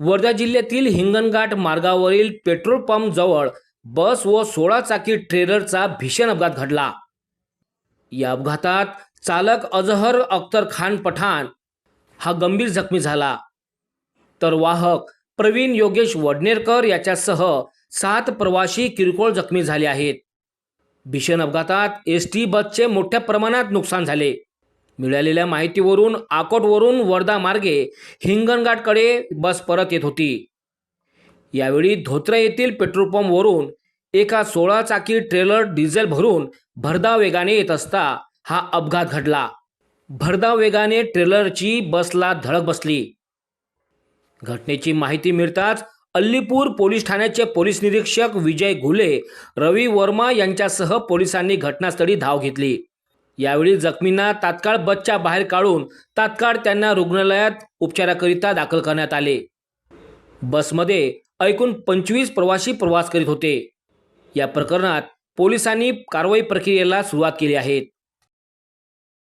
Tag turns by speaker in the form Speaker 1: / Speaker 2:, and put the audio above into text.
Speaker 1: वर्धा जिल्ह्यातील हिंगणघाट मार्गावरील petrol pump जवळ बस व सोळा चाकी ट्रेलरचा भीषण अपघात घडला. या अपघातात चालक अजहर अख्तर खान पठाण हा गंभीर जखमी झाला. तर वाहक प्रवीण योगेश वडनेरकर याच्यासह सात प्रवासी किरकोळ जखमी झाले आहेत. भीषण अपघातात एस टी बसचे मोठ्या प्रमाणात नुकसान झाले. मिळालेल्या माहितीवरून आकोटवरून वर्धा मार्गे हिंगणघाटकडे बस परत येत होती. यावेळी धोत्रा येथील पेट्रोल पंपवरून एका सोळा चाकी ट्रेलर डिझेल भरून भरधाव वेगाने येत असता हा अपघात घडला. भरधाव वेगाने ट्रेलरची बसला धडक बसली. घटनेची माहिती मिळताच अल्लीपूर पोलीस ठाण्याचे पोलीस निरीक्षक विजय घुले रवी वर्मा यांच्यासह पोलिसांनी घटनास्थळी धाव घेतली. यावेळी जखमींना तात्काळ बसच्या बाहेर काढून तात्काळ त्यांना रुग्णालयात उपचाराकरिता दाखल करण्यात आले. बसमध्ये ऐकून पंचवीस प्रवासी प्रवास करीत होते. या प्रकरणात पोलिसांनी कारवाई प्रक्रियेला सुरुवात केली आहे.